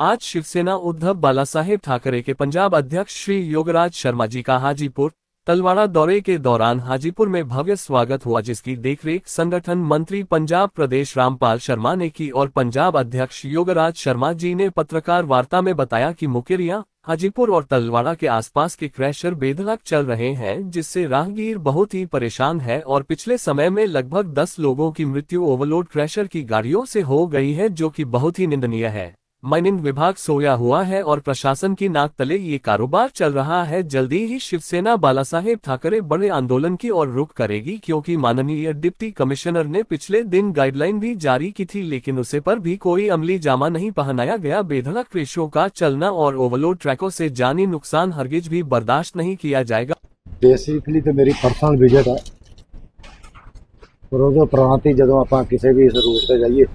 आज शिवसेना उद्धव बालासाहेब ठाकरे के पंजाब अध्यक्ष श्री योगराज शर्मा जी का हाजीपुर, तलवाड़ा दौरे के दौरान हाजीपुर में भव्य स्वागत हुआ, जिसकी देखरेख संगठन मंत्री पंजाब प्रदेश रामपाल शर्मा ने की और पंजाब अध्यक्ष योगराज शर्मा जी ने पत्रकार वार्ता में बताया कि मुकेरिया हाजीपुर और तलवाड़ा के आसपास के क्रैशर बेधड़क चल रहे हैं, जिससे राहगीर बहुत ही परेशान है और पिछले समय में लगभग 10 लोगों की मृत्यु ओवरलोड क्रैशर की गाड़ियों से हो गई है, जो कि बहुत ही निंदनीय है। माइनिंग विभाग सोया हुआ है और प्रशासन की नाक तले ये कारोबार चल रहा है। जल्दी ही शिवसेना बालासाहेब ठाकरे बड़े आंदोलन की ओर रुख करेगी क्योंकि माननीय डिप्टी कमिश्नर ने पिछले दिन गाइडलाइन भी जारी की थी, लेकिन उसे पर भी कोई अमली जामा नहीं पहनाया गया। बेधड़क रेशों का चलना और ओवरलोड ट्रैकों से जानी नुकसान हरगिज भी बर्दाश्त नहीं किया जाएगा। बेसिकली तो मेरी पर्सनल विज़िट है। किसी भी जाइए।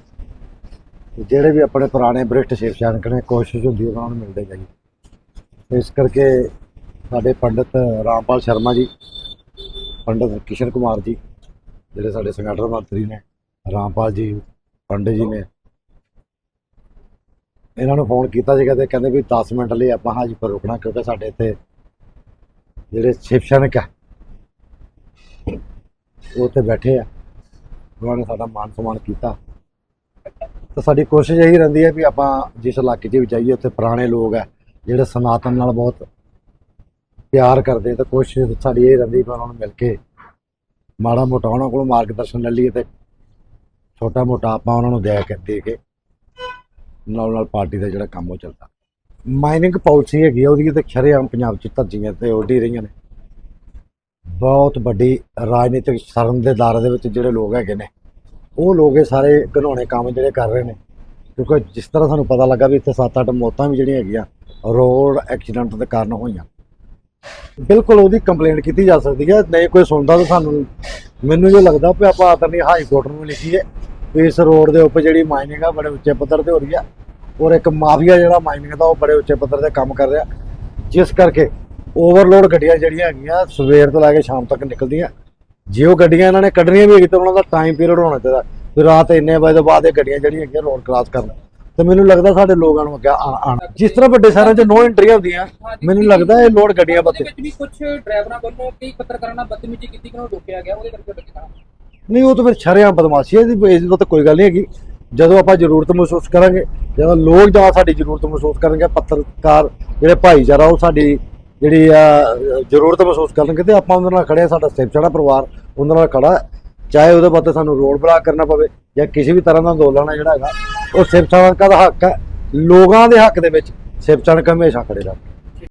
ਜਿਹੜੇ ਵੀ ਆਪਣੇ ਪੁਰਾਣੇ ਬ੍ਰਿਸ਼ਟ ਸ਼ਿਵ ਸੈਨਿਕ ਨੇ, ਕੋਸ਼ਿਸ਼ ਹੁੰਦੀ ਉਹਨਾਂ ਨੂੰ ਮਿਲਦੇ ਜਾਈਏ। ਇਸ ਕਰਕੇ ਸਾਡੇ ਪੰਡਿਤ ਰਾਮਪਾਲ ਸ਼ਰਮਾ ਜੀ, ਪੰਡਿਤ ਕਿਸ਼ਨ ਕੁਮਾਰ ਜੀ, ਜਿਹੜੇ ਸਾਡੇ ਸੰਗਠਨ ਮੰਤਰੀ ਨੇ, ਰਾਮਪਾਲ ਜੀ, ਪੰਡਿਤ ਜੀ ਨੇ, ਇਹਨਾਂ ਨੂੰ ਫੋਨ ਕੀਤਾ ਸੀਗਾ ਤੇ ਕਹਿੰਦੇ ਵੀ 10 ਮਿੰਟ ਲਈ ਆਪਾਂ ਹਾਜੀਪੁਰ ਰੁਕਣਾ, ਕਿਉਂਕਿ ਸਾਡੇ ਇੱਥੇ ਜਿਹੜੇ ਸ਼ਿਵ ਸੈਨਿਕ ਆ, ਉਹ ਤੇ ਬੈਠੇ ਆ। ਉਹਨਾਂ ਨੇ ਸਾਡਾ ਮਾਨ ਸਨਮਾਨ ਕੀਤਾ। ਤਾਂ ਸਾਡੀ ਕੋਸ਼ਿਸ਼ ਇਹੀ ਰਹਿੰਦੀ ਹੈ ਵੀ ਆਪਾਂ ਜਿਸ ਇਲਾਕੇ 'ਚ ਵੀ ਜਾਈਏ, ਉੱਥੇ ਪੁਰਾਣੇ ਲੋਕ ਹੈ, ਜਿਹੜੇ ਸਨਾਤਨ ਨਾਲ ਬਹੁਤ ਪਿਆਰ ਕਰਦੇ ਤਾਂ ਕੋਸ਼ਿਸ਼ ਸਾਡੀ ਇਹ ਰਹਿੰਦੀ ਵੀ ਉਹਨਾਂ ਨੂੰ ਮਿਲ ਕੇ ਮਾੜਾ ਮੋਟਾ ਉਹਨਾਂ ਕੋਲੋਂ ਮਾਰਗਦਰਸ਼ਨ ਲੈ ਲਈਏ ਤੇ ਛੋਟਾ ਮੋਟਾ ਆਪਾਂ ਉਹਨਾਂ ਨੂੰ ਦੇ ਕੇ ਦੇ ਕੇ ਨਾਲ ਨਾਲ ਪਾਰਟੀ ਦਾ ਜਿਹੜਾ ਕੰਮ ਉਹ ਚੱਲਦਾ। ਮਾਈਨਿੰਗ ਪਾਲਿਸੀ ਹੈਗੀ ਆ, ਉਹਦੀ ਤੇ ਸ਼ਰੇਆਮ ਪੰਜਾਬ ਚ ਧੱਜੀਆਂ ਤੇ ਉੱਡੀ ਰਹੀਆਂ ਨੇ। ਬਹੁਤ ਵੱਡੀ ਰਾਜਨੀਤਿਕ ਸਰਨ ਦੇ ਦਾਇਰੇ ਦੇ ਵਿੱਚ ਜਿਹੜੇ ਲੋਕ ਹੈਗੇ ਨੇ ਉਹ ਲੋਕ ਇਹ ਸਾਰੇ ਘਿਨਾਉਣੇ ਕੰਮ ਜਿਹੜੇ ਕਰ ਰਹੇ ਨੇ। ਕਿਉਂਕਿ ਜਿਸ ਤਰ੍ਹਾਂ ਸਾਨੂੰ ਪਤਾ ਲੱਗਾ ਵੀ ਇੱਥੇ 7-8 ਮੌਤਾਂ ਵੀ ਜਿਹੜੀਆਂ ਹੈਗੀਆਂ, ਰੋਡ ਐਕਸੀਡੈਂਟ ਦੇ ਕਾਰਨ ਹੋਈਆਂ। ਬਿਲਕੁਲ ਉਹਦੀ ਕੰਪਲੇਂਟ ਕੀਤੀ ਜਾ ਸਕਦੀ ਹੈ, ਨਹੀਂ ਕੋਈ ਸੁਣਦਾ ਤਾਂ ਸਾਨੂੰ ਮੈਨੂੰ ਇਹ ਲੱਗਦਾ ਵੀ ਆਪਾਂ ਆਦਰਨੀ ਹਾਈ ਕੋਰਟ ਨੂੰ ਲਿਖੀਏ ਵੀ ਇਸ ਰੋਡ ਦੇ ਉੱਪਰ ਜਿਹੜੀ ਮਾਈਨਿੰਗ ਆ, ਬੜੇ ਉੱਚੇ ਪੱਧਰ ਤੇ ਹੋ ਰਹੀ ਆ, ਔਰ ਇੱਕ ਮਾਫੀਆ ਜਿਹੜਾ ਮਾਈਨਿੰਗ ਦਾ, ਉਹ ਬੜੇ ਉੱਚੇ ਪੱਧਰ ਤੇ ਕੰਮ ਕਰ ਰਿਹਾ। ਜਿਸ ਕਰਕੇ ਓਵਰਲੋਡ ਗੱਡੀਆਂ ਜਿਹੜੀਆਂ ਹੈਗੀਆਂ, ਸਵੇਰ ਤੋਂ ਲੈ ਕੇ ਸ਼ਾਮ ਤੱਕ ਨਿਕਲਦੀਆਂ। ਜੇ ਉਹ ਗੱਡੀਆਂ ਇਹਨਾਂ ਨੇ ਕੱਢਣੀਆਂ ਵੀ ਹੈਗੀ ਤਾਂ ਉਹਨਾਂ ਦਾ ਟਾਈਮ ਪੀਰੀਅਡ ਹੋਣਾ ਚਾਹੀਦਾ। ਵੀ ਰਾਤ ਇੰਨੇ ਵਜੇ ਤੋਂ ਬਾਅਦ ਇਹ ਗੱਡੀਆਂ ਜਿਹੜੀਆਂ ਹੈਗੀਆਂ ਰੋਡ ਕ੍ਰਾਸ ਕਰਨ। ਤੇ ਮੈਨੂੰ ਲੱਗਦਾ ਸਾਡੇ ਲੋਕਾਂ ਨੂੰ ਅੱਗੇ ਆ- ਆਉਣਾ। ਜਿਸ ਤਰ੍ਹਾਂ ਵੱਡੇ ਸ਼ਹਿਰਾਂ 'ਚ ਨੋ ਐਂਟਰੀ ਹੁੰਦੀਆਂ ਮੈਨੂੰ ਲੱਗਦਾ ਇਹ ਲੋਡ ਗੱਡੀਆਂ ਬੱਤੇ ਵਿੱਚ ਵੀ ਕੁਝ ਡਰਾਈਵਰਾਂ ਵੱਲੋਂ ਕਈ ਪੱਤਰਕਾਰਾਂ ਨਾਲ ਬਦਤਮੀਜ਼ੀ ਕੀਤੀ ਕਿ ਰੋਕਿਆ ਗਿਆ ਉਹਦੇ ਕਰਕੇ ਬੱਚਾ ਨਹੀਂ ਉਹ ਤਾਂ ਫਿਰ ਸ਼ਰੇਆਮ ਬਦਮਾਸ਼ੀ ਹੈ ਇਹਦੀ ਇਸ ਤਾਂ ਕੋਈ ਗੱਲ ਨਹੀਂ ਹੈਗੀ। ਜਦੋਂ ਆਪਾਂ ਜ਼ਰੂਰਤ ਮਹਿਸੂਸ ਕਰਾਂਗੇ ਜਦੋਂ ਲੋਕ ਜਾਂ ਸਾਡੀ ਜ਼ਰੂਰਤ ਮਹਿਸੂਸ ਕਰਨਗੇ ਪੱਤਰਕਾਰ ਜਿਹੜੇ ਭਾਈਚਾਰਾ ਉਹ ਸਾਡੀ ਜਿਹੜੀ ਆ, ਜ਼ਰੂਰਤ ਮਹਿਸੂਸ ਕਰਨਗੇ ਤੇ ਆਪਾਂ ਉਹਨਾਂ ਨਾਲ ਖੜੇ ਆ, ਸਾਡਾ ਸਿਵਚੜਾ ਪਰਿਵਾਰ ਉਹਨਾਂ ਨਾਲ ਖੜਾ ਚਾਹੇ ਉਹਦੇ ਵਾਸਤੇ ਸਾਨੂੰ ਰੋਡ ਬਲਾਕ ਕਰਨਾ ਪਵੇ ਜਾਂ ਕਿਸੇ ਵੀ ਤਰ੍ਹਾਂ ਦਾ ਅੰਦੋਲਨ ਹੈ ਜਿਹੜਾ ਹੈਗਾ, ਉਹ ਸਿਵਚੜਾ ਦਾ ਹੱਕ ਹੈ। ਲੋਕਾਂ ਦੇ ਹੱਕ ਦੇ ਵਿੱਚ ਸਿਵਚੜਾ ਹਮੇਸ਼ਾ ਖੜੇ ਰਹਿਣ।